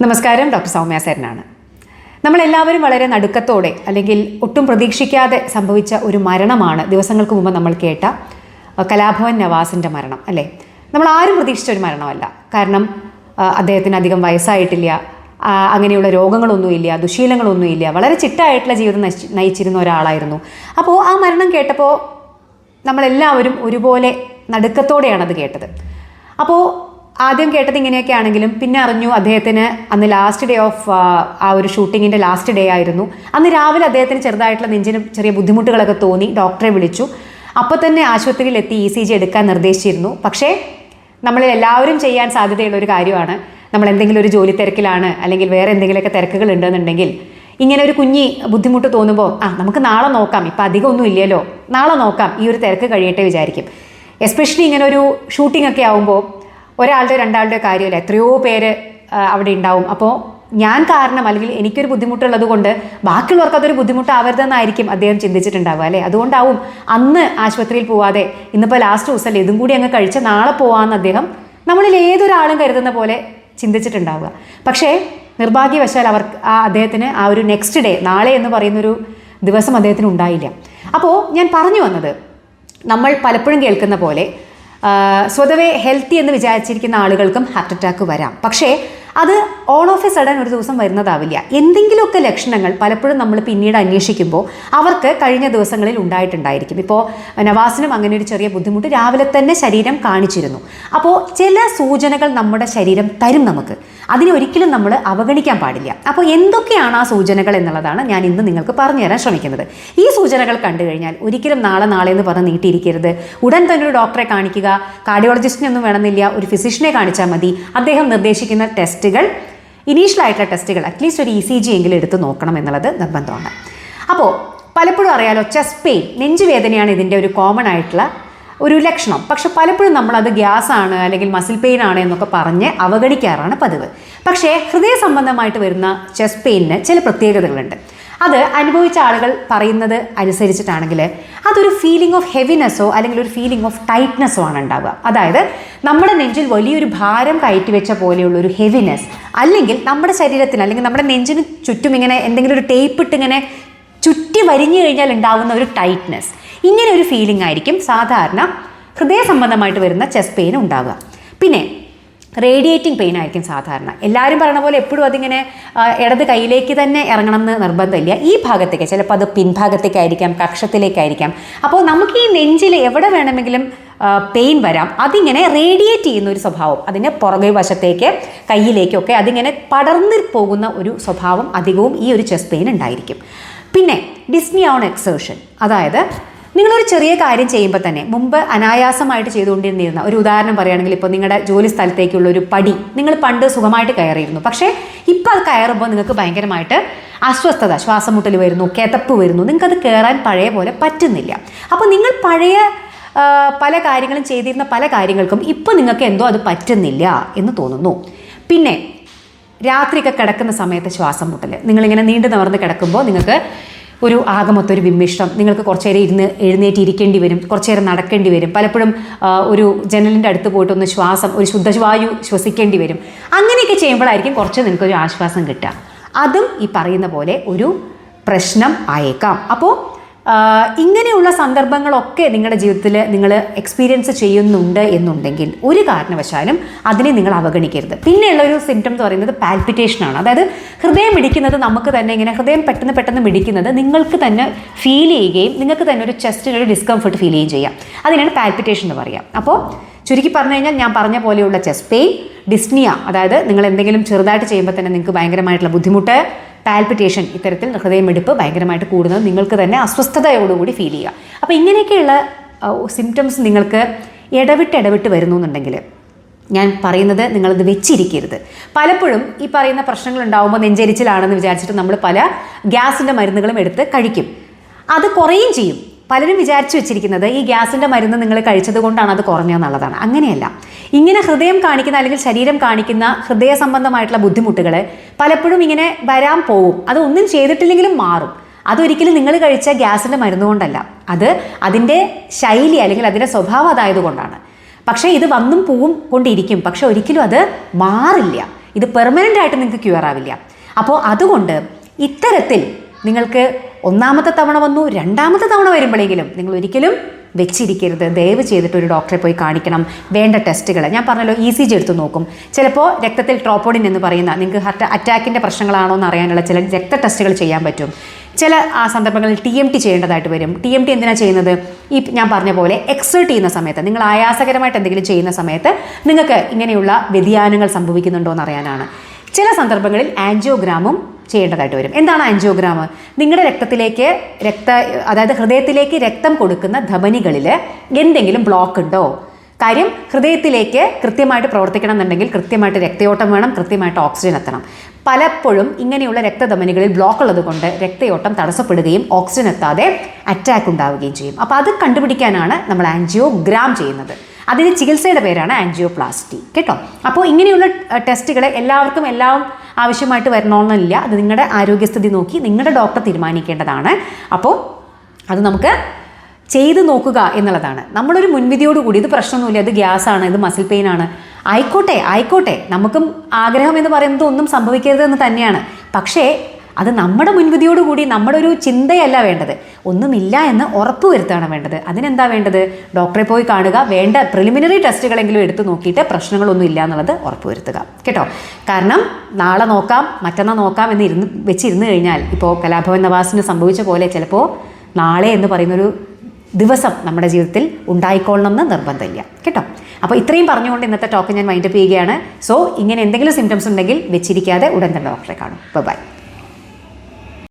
നമസ്കാരം ഡോക്ടർ സൗമ്യ സേരനാണ് നമ്മളെല്ലാവരും വളരെ നടുക്കത്തോടെ അല്ലെങ്കിൽ ഒട്ടും പ്രതീക്ഷിക്കാതെ സംഭവിച്ച ഒരു മരണമാണ് ദിവസങ്ങൾക്ക് മുമ്പ് നമ്മൾ കേട്ട കലാഭവൻ നവാസിന്റെ മരണം അല്ലേ? നമ്മൾ ആരും പ്രതീക്ഷിച്ച ഒരു മരണമല്ല. കാരണം അദ്ദേഹത്തിന് അധികം വയസ്സായിട്ടില്ല അങ്ങനെയുള്ള രോഗങ്ങളൊന്നുമില്ല ദുശീലങ്ങളൊന്നുമില്ല വളരെ ചിട്ടായിട്ടുള്ള ജീവിതം നയിച്ച് നയിച്ചിരുന്ന ഒരാളായിരുന്നു. അപ്പോൾ ആ മരണം കേട്ടപ്പോൾ നമ്മളെല്ലാവരും ഒരുപോലെ നടുക്കത്തോടെയാണ് അത് കേട്ടത്. അപ്പോൾ ആദ്യം കേട്ടത് ഇങ്ങനെയൊക്കെ ആണെങ്കിലും പിന്നെ അറിഞ്ഞു അദ്ദേഹത്തിന് അന്ന് ലാസ്റ്റ് ഡേ ഓഫ് ആ ഒരു ഷൂട്ടിങ്ങിന്റെ ലാസ്റ്റ് ഡേ ആയിരുന്നു. അന്ന് രാവിലെ അദ്ദേഹത്തിന് ചെറുതായിട്ടുള്ള നെഞ്ചിന് ചെറിയ ബുദ്ധിമുട്ടുകളൊക്കെ തോന്നി ഡോക്ടറെ വിളിച്ചു. അപ്പോൾ തന്നെ ആശുപത്രിയിൽ എത്തി ഇ സി ജി എടുക്കാൻ നിർദ്ദേശിച്ചിരുന്നു. പക്ഷേ നമ്മൾ എല്ലാവരും ചെയ്യാൻ സാധ്യതയുള്ള ഒരു കാര്യമാണ്. നമ്മൾ എന്തെങ്കിലും ഒരു ജോലി തിരക്കിലാണ് അല്ലെങ്കിൽ വേറെ എന്തെങ്കിലുമൊക്കെ തിരക്കുകൾ ഉണ്ടെന്നുണ്ടെങ്കിൽ ഇങ്ങനെ ഒരു കുഞ്ഞി ബുദ്ധിമുട്ട് തോന്നുമ്പോൾ ആ നമുക്ക് നാളെ നോക്കാം. ഇപ്പം അധികം ഒന്നും ഇല്ലല്ലോ. നാളെ നോക്കാം. ഈ ഒരു തിരക്ക് കഴിയട്ടെ വിചാരിക്കും. എസ്പെഷ്യലി ഇങ്ങനെ ഒരു ഷൂട്ടിംഗ് ഒക്കെ ആവുമ്പോൾ ഒരാളുടെ രണ്ടാളുടെ കാര്യമല്ല? എത്രയോ പേര് അവിടെ ഉണ്ടാവും. അപ്പോൾ ഞാൻ കാരണം അല്ലെങ്കിൽ എനിക്കൊരു ബുദ്ധിമുട്ടുള്ളത് കൊണ്ട് ബാക്കിയുള്ളവർക്ക് അതൊരു ബുദ്ധിമുട്ടാവരുതെന്നായിരിക്കും അദ്ദേഹം ചിന്തിച്ചിട്ടുണ്ടാവുക അല്ലേ? അതുകൊണ്ടാവും അന്ന് ആശുപത്രിയിൽ പോവാതെ ഇന്നിപ്പോൾ ലാസ്റ്റ് ദിവസമല്ലേ ഇതും കൂടി അങ്ങ് കഴിച്ച് നാളെ പോവാമെന്ന് അദ്ദേഹം നമ്മളിൽ ഏതൊരാളും കരുതുന്ന പോലെ ചിന്തിച്ചിട്ടുണ്ടാവുക. പക്ഷേ നിർഭാഗ്യവശാൽ അവർ ആ അദ്ദേഹത്തിന് ആ ഒരു നെക്സ്റ്റ് ഡേ നാളെ എന്ന് പറയുന്നൊരു ദിവസം അദ്ദേഹത്തിന് ഉണ്ടായില്ല. അപ്പോൾ ഞാൻ പറഞ്ഞു വന്നത് നമ്മൾ പലപ്പോഴും കേൾക്കുന്ന പോലെ സ്വതവേ ഹെൽത്തി എന്ന് വിചാരിച്ചിരിക്കുന്ന ആളുകൾക്കും ഹാർട്ട് അറ്റാക്ക് വരാം. പക്ഷേ അത് ഓൾ ഓഫ് എ സഡൻ ഒരു ദിവസം വരുന്നതാവില്ല. എന്തെങ്കിലുമൊക്കെ ലക്ഷണങ്ങൾ പലപ്പോഴും നമ്മൾ പിന്നീട് അന്വേഷിക്കുമ്പോൾ അവർക്ക് കഴിഞ്ഞ ദിവസങ്ങളിൽ ഉണ്ടായിട്ടുണ്ടായിരിക്കും. ഇപ്പോൾ നവാസിനും അങ്ങനെ ഒരു ചെറിയ ബുദ്ധിമുട്ട് രാവിലെ തന്നെ ശരീരം കാണിച്ചിരുന്നു. അപ്പോൾ ചില സൂചനകൾ നമ്മുടെ ശരീരം തരും നമുക്ക്. അതിനെ ഒരിക്കലും നമ്മൾ അവഗണിക്കാൻ പാടില്ല. അപ്പോൾ എന്തൊക്കെയാണ് ആ സൂചനകൾ എന്നുള്ളതാണ് ഞാൻ ഇന്ന് നിങ്ങൾക്ക് പറഞ്ഞു തരാൻ ശ്രമിക്കുന്നത്. ഈ സൂചനകൾ കണ്ടു കഴിഞ്ഞാൽ ഒരിക്കലും നാളെ നാളെ എന്ന് പറഞ്ഞ് നീട്ടിയിരിക്കരുത്. ഉടൻ തന്നെ ഒരു ഡോക്ടറെ കാണിക്കുക. കാർഡിയോളജിസ്റ്റിനൊന്നും വേണമെന്നില്ല. ഒരു ഫിസിഷ്യനെ കാണിച്ചാൽ മതി. അദ്ദേഹം നിർദ്ദേശിക്കുന്ന ടെസ്റ്റുകൾ ഇനീഷ്യൽ ആയിട്ടുള്ള ടെസ്റ്റുകൾ അറ്റ്ലീസ്റ്റ് ഒരു ഇ സി ജി എങ്കിലും എടുത്ത് നോക്കണം എന്നുള്ളത് നിർബന്ധമാണ്. അപ്പോൾ പലപ്പോഴും അറിയാലോ ചെസ്റ്റ് പെയിൻ നെഞ്ചുവേദനയാണ് ഇതിന്റെ ഒരു കോമൺ ആയിട്ടുള്ള ഒരു ലക്ഷണം. പക്ഷെ പലപ്പോഴും നമ്മളത് ആണ് അല്ലെങ്കിൽ മസിൽ പെയിൻ ആണ് എന്നൊക്കെ പറഞ്ഞ് അവഗണിക്കാറാണ് പതിവ്. പക്ഷേ ഹൃദയ സംബന്ധമായിട്ട് വരുന്ന ചെസ്റ്റ് പെയിനിന് ചില പ്രത്യേകതകളുണ്ട്. അത് അനുഭവിച്ച ആളുകൾ പറയുന്നത് അനുസരിച്ചിട്ടാണെങ്കിൽ അതൊരു ഫീലിംഗ് ഓഫ് ഹെവിനെസ്സോ അല്ലെങ്കിൽ ഒരു ഫീലിംഗ് ഓഫ് ടൈറ്റ്നെസ്സോ ആണ് ഉണ്ടാവുക. അതായത് നമ്മുടെ നെഞ്ചിൽ വലിയൊരു ഭാരം കയറ്റി വെച്ച പോലെയുള്ള ഒരു ഹെവിനെസ് അല്ലെങ്കിൽ നമ്മുടെ ശരീരത്തിന് അല്ലെങ്കിൽ നമ്മുടെ നെഞ്ചിന് ചുറ്റും ഇങ്ങനെ എന്തെങ്കിലും ഒരു ടേപ്പ് ഇട്ട് ഇങ്ങനെ ചുറ്റി വരിഞ്ഞു കഴിഞ്ഞാൽ ഉണ്ടാവുന്ന ഒരു ടൈറ്റ്നെസ് ഇങ്ങനെ ഒരു ഫീലിംഗ് ആയിരിക്കും സാധാരണ ഹൃദയ സംബന്ധമായിട്ട് വരുന്ന ചെസ്റ്റ് പെയിൻ ഉണ്ടാവുക. പിന്നെ റേഡിയേറ്റിംഗ് പെയിൻ ആയിരിക്കും സാധാരണ. എല്ലാവരും പറയണ പോലെ എപ്പോഴും അതിങ്ങനെ ഇടത് കൈയിലേക്ക് തന്നെ ഇറങ്ങണം എന്ന് നിർബന്ധമില്ല. ഈ ഭാഗത്തേക്ക് ചിലപ്പോൾ അത് പിൻഭാഗത്തേക്കായിരിക്കാം കക്ഷത്തിലേക്കായിരിക്കാം. അപ്പോൾ നമുക്ക് ഈ നെഞ്ചിൽ എവിടെ വേണമെങ്കിലും പെയിൻ വരാം. അതിങ്ങനെ റേഡിയേറ്റ് ചെയ്യുന്ന ഒരു സ്വഭാവം അതിന്റെ പുറകെ വശത്തേക്ക് കയ്യിലേക്കൊക്കെ അതിങ്ങനെ പടർന്നു പോകുന്ന ഒരു സ്വഭാവം അധികവും ഈ ഒരു ചെസ്റ്റ് പെയിൻ ഉണ്ടായിരിക്കും. പിന്നെ ഡിസ്നി ഓൺ എക്സേർഷൻ. അതായത് നിങ്ങളൊരു ചെറിയ കാര്യം ചെയ്യുമ്പോൾ തന്നെ മുമ്പ് അനായാസമായിട്ട് ചെയ്തുകൊണ്ടിരുന്നിരുന്ന ഒരു ഉദാഹരണം പറയുകയാണെങ്കിൽ ഇപ്പോൾ നിങ്ങളുടെ ജോലി സ്ഥലത്തേക്കുള്ള ഒരു പടി നിങ്ങൾ പണ്ട് സുഖമായിട്ട് കയറിയിരുന്നു. പക്ഷേ ഇപ്പോൾ അത് കയറുമ്പോൾ നിങ്ങൾക്ക് ഭയങ്കരമായിട്ട് അസ്വസ്ഥത ശ്വാസം മുട്ടൽ വരുന്നു കിതപ്പ് വരുന്നു. നിങ്ങൾക്കത് കയറാൻ പഴയ പോലെ പറ്റുന്നില്ല. അപ്പോൾ നിങ്ങൾ പഴയ പല കാര്യങ്ങളും ചെയ്തിരുന്ന പല കാര്യങ്ങൾക്കും ഇപ്പോൾ നിങ്ങൾക്ക് എന്തോ അത് പറ്റുന്നില്ല എന്ന് തോന്നുന്നു. പിന്നെ രാത്രിയൊക്കെ കിടക്കുന്ന സമയത്ത് ശ്വാസം മുട്ടൽ നിങ്ങളിങ്ങനെ നീണ്ടു നിവർന്ന് കിടക്കുമ്പോൾ നിങ്ങൾക്ക് ഒരു ആകമൊത്ത ഒരു വിമ്മിഷ്ടം. നിങ്ങൾക്ക് കുറച്ച് നേരം ഇരുന്ന് എഴുന്നേറ്റിരിക്കേണ്ടി വരും കുറച്ച് നേരം നടക്കേണ്ടി വരും. പലപ്പോഴും ഒരു ജനലിന്റെ അടുത്ത് പോയിട്ട് ഒന്ന് ശ്വാസം ഒരു ശുദ്ധവായു ശ്വസിക്കേണ്ടി വരും. അങ്ങനെയൊക്കെ ചെയ്യുമ്പോഴായിരിക്കും കുറച്ച് നിങ്ങൾക്കൊരു ആശ്വാസം കിട്ടുക. അതും ഈ പറയുന്ന പോലെ ഒരു പ്രശ്നം ആയേക്കാം. അപ്പോൾ ഇങ്ങനെയുള്ള സന്ദർഭങ്ങളൊക്കെ നിങ്ങളുടെ ജീവിതത്തിൽ നിങ്ങൾ എക്സ്പീരിയൻസ് ചെയ്യുന്നുണ്ട് എന്നുണ്ടെങ്കിൽ ഒരു കാരണവശാലും അതിനെ നിങ്ങൾ അവഗണിക്കരുത്. പിന്നെയുള്ള ഒരു സിംറ്റം എന്ന് പറയുന്നത് പാൽപിറ്റേഷൻ ആണ്. അതായത് ഹൃദയം മിടിക്കുന്നത് നമുക്ക് തന്നെ ഇങ്ങനെ ഹൃദയം പെട്ടെന്ന് പെട്ടെന്ന് മിടിക്കുന്നത് നിങ്ങൾക്ക് തന്നെ ഫീൽ ചെയ്യുകയും നിങ്ങൾക്ക് തന്നെ ഒരു ചെസ്റ്റിനൊരു ഡിസ്കംഫർട്ട് ഫീൽ ചെയ്യുകയും ചെയ്യാം. അതിനാണ് പാൽപിറ്റേഷൻ എന്ന് പറയാം. അപ്പോൾ ചുരുക്കി പറഞ്ഞു കഴിഞ്ഞാൽ ഞാൻ പറഞ്ഞ പോലെയുള്ള ചെസ്റ്റ് പെയിൻ ഡിസ്നിയ അതായത് നിങ്ങൾ എന്തെങ്കിലും ചെറുതായിട്ട് ചെയ്യുമ്പോൾ തന്നെ നിങ്ങൾക്ക് ഭയങ്കരമായിട്ടുള്ള ബുദ്ധിമുട്ട് പാൽപിറ്റേഷൻ ഇത്തരത്തിൽ ഹൃദയമിടിപ്പ് ഭയങ്കരമായിട്ട് കൂടുന്നത് നിങ്ങൾക്ക് തന്നെ അസ്വസ്ഥതയോടുകൂടി ഫീൽ ചെയ്യുക. അപ്പോൾ ഇങ്ങനെയൊക്കെയുള്ള സിംറ്റംസ് നിങ്ങൾക്ക് ഇടവിട്ട് ഇടവിട്ട് വരുന്നു എന്നുണ്ടെങ്കിൽ ഞാൻ പറയുന്നത് നിങ്ങളത് വെച്ചിരിക്കരുത്. പലപ്പോഴും ഈ പറയുന്ന പ്രശ്നങ്ങൾ ഉണ്ടാകുമ്പോൾ നെഞ്ചരിച്ചിലാണെന്ന് വിചാരിച്ചിട്ട് നമ്മൾ പല ഗ്യാസിന്റെ മരുന്നുകളും എടുത്ത് കഴിക്കും. അത് കുറയും ചെയ്യും. പലരും വിചാരിച്ചു വെച്ചിരിക്കുന്നത് ഈ ഗ്യാസിന്റെ മരുന്ന് നിങ്ങൾ കഴിച്ചത് കൊണ്ടാണ് അത് കുറഞ്ഞതെന്നുള്ളതാണ് അങ്ങനെയല്ല. ഇങ്ങനെ ഹൃദയം കാണിക്കുന്ന അല്ലെങ്കിൽ ശരീരം കാണിക്കുന്ന ഹൃദയ സംബന്ധമായിട്ടുള്ള ബുദ്ധിമുട്ടുകൾ പലപ്പോഴും ഇങ്ങനെ വരാൻ പോവും. അത് ഒന്നും ചെയ്തിട്ടില്ലെങ്കിലും മാറും. അതൊരിക്കലും നിങ്ങൾ കഴിച്ച ഗ്യാസിന്റെ മരുന്ന് കൊണ്ടല്ല. അത് അതിന്റെ ശൈലി അല്ലെങ്കിൽ അതിന്റെ സ്വഭാവം അതായതുകൊണ്ടാണ് പക്ഷേ ഇത് വന്നും പോവും കൊണ്ടിരിക്കും. പക്ഷെ ഒരിക്കലും അത് മാറില്ല. ഇത് പെർമനന്റ് ആയിട്ട് നിങ്ങൾക്ക് ക്യൂർ ആവില്ല. അപ്പോൾ അതുകൊണ്ട് ഇത്തരത്തിൽ നിങ്ങൾക്ക് ഒന്നാമത്തെ തവണ വന്നു രണ്ടാമത്തെ തവണ വരുമ്പോഴെങ്കിലും നിങ്ങൾ ഒരിക്കലും വെച്ചിരിക്കരുത്. ദയവ് ചെയ്തിട്ട് ഒരു ഡോക്ടറെ പോയി കാണിക്കണം. വേണ്ട ടെസ്റ്റുകൾ ഞാൻ പറഞ്ഞല്ലോ ഇ സി ജി എടുത്ത് നോക്കും. ചിലപ്പോൾ രക്തത്തിൽ ട്രോപ്പോഡിൻ എന്ന് പറയുന്ന നിങ്ങൾക്ക് ഹർട്ട് അറ്റാക്കിന്റെ പ്രശ്നങ്ങളാണോ എന്ന് അറിയാനുള്ള ചില രക്ത ടെസ്റ്റുകൾ ചെയ്യാൻ പറ്റും. ചില ആ സന്ദർഭങ്ങളിൽ ടി എം ടി ചെയ്യേണ്ടതായിട്ട് വരും. ടി എം ടി എന്തിനാണ് ചെയ്യുന്നത്? ഈ ഞാൻ പറഞ്ഞ പോലെ എക്സേർട്ട് ചെയ്യുന്ന സമയത്ത് നിങ്ങൾ ആയാസകരമായിട്ട് എന്തെങ്കിലും ചെയ്യുന്ന സമയത്ത് നിങ്ങൾക്ക് ഇങ്ങനെയുള്ള വ്യതിയാനങ്ങൾ സംഭവിക്കുന്നുണ്ടോ എന്ന് അറിയാനാണ്. ചില സന്ദർഭങ്ങളിൽ ആൻജിയോഗ്രാമും ചെയ്യേണ്ടതായിട്ട് വരും. എന്താണ് ആൻജിയോഗ്രാം? നിങ്ങളുടെ രക്തത്തിലേക്ക് രക്ത അതായത് ഹൃദയത്തിലേക്ക് രക്തം കൊടുക്കുന്ന ധമനികളിൽ എന്തെങ്കിലും ബ്ലോക്ക് ഉണ്ടോ? കാര്യം ഹൃദയത്തിലേക്ക് കൃത്യമായിട്ട് പ്രവർത്തിക്കണം എന്നുണ്ടെങ്കിൽ കൃത്യമായിട്ട് രക്തയോട്ടം വേണം കൃത്യമായിട്ട് ഓക്സിജൻ എത്തണം. പലപ്പോഴും ഇങ്ങനെയുള്ള രക്തധമനികളിൽ ബ്ലോക്ക് ഉള്ളത് കൊണ്ട് രക്തയോട്ടം തടസ്സപ്പെടുകയും ഓക്സിജൻ എത്താതെ അറ്റാക്ക് ഉണ്ടാവുകയും ചെയ്യും. അപ്പോൾ അത് കണ്ടുപിടിക്കാനാണ് നമ്മൾ ആൻജിയോഗ്രാം ചെയ്യുന്നത്. അതിന് ചികിത്സയുടെ പേരാണ് ആൻജിയോപ്ലാസ്റ്റി. കേട്ടോ? അപ്പോൾ ഇങ്ങനെയുള്ള ടെസ്റ്റുകൾ എല്ലാവർക്കും എല്ലാം ആവശ്യമായിട്ട് വരണമെന്നില്ല. അത് നിങ്ങളുടെ ആരോഗ്യസ്ഥിതി നോക്കി നിങ്ങളുടെ ഡോക്ടർ തീരുമാനിക്കേണ്ടതാണ്. അപ്പോൾ അത് നമുക്ക് ചെയ്ത് നോക്കുക എന്നുള്ളതാണ്. നമ്മളൊരു മുൻവിധിയോടുകൂടി ഇത് പ്രശ്നമൊന്നുമില്ല ഇത് ഗ്യാസ് ആണ് ഇത് മസിൽ പെയിൻ ആണ്. ആയിക്കോട്ടെ ആയിക്കോട്ടെ. നമുക്കും ആഗ്രഹം എന്ന് പറയുന്നത് ഒന്നും സംഭവിക്കരുത് എന്ന് തന്നെയാണ്. പക്ഷേ അത് നമ്മുടെ മുൻവിധിയോടുകൂടി നമ്മുടെ ഒരു ചിന്തയല്ല വേണ്ടത്. ഒന്നുമില്ല എന്ന് ഉറപ്പ് വരുത്താണ് വേണ്ടത്. അതിനെന്താ വേണ്ടത്? ഡോക്ടറെ പോയി കാണുക. വേണ്ട പ്രിലിമിനറി ടെസ്റ്റുകളെങ്കിലും എടുത്തു നോക്കിയിട്ട് പ്രശ്നങ്ങളൊന്നും ഇല്ല എന്നുള്ളത് ഉറപ്പ് വരുത്തുക. കേട്ടോ? കാരണം നാളെ നോക്കാം മറ്റന്നാൾ നോക്കാം എന്ന് ഇരുന്ന് വെച്ചിരുന്ന് കഴിഞ്ഞാൽ ഇപ്പോൾ കലാഭവൻ നവാസിന് സംഭവിച്ച പോലെ ചിലപ്പോൾ നാളെ എന്ന് പറയുന്നൊരു ദിവസം നമ്മുടെ ജീവിതത്തിൽ ഉണ്ടായിക്കൊള്ളണം എന്ന് നിർബന്ധമില്ല. കേട്ടോ? അപ്പോൾ ഇത്രയും പറഞ്ഞുകൊണ്ട് ഇന്നത്തെ ടോക്ക് ഞാൻ മൈൻഡപ്പ് ചെയ്യുകയാണ്. സോ ഇങ്ങനെ എന്തെങ്കിലും സിംറ്റംസ് ഉണ്ടെങ്കിൽ വെച്ചിരിക്കാതെ ഉടൻ തന്നെ ഡോക്ടറെ കാണും. ബൈ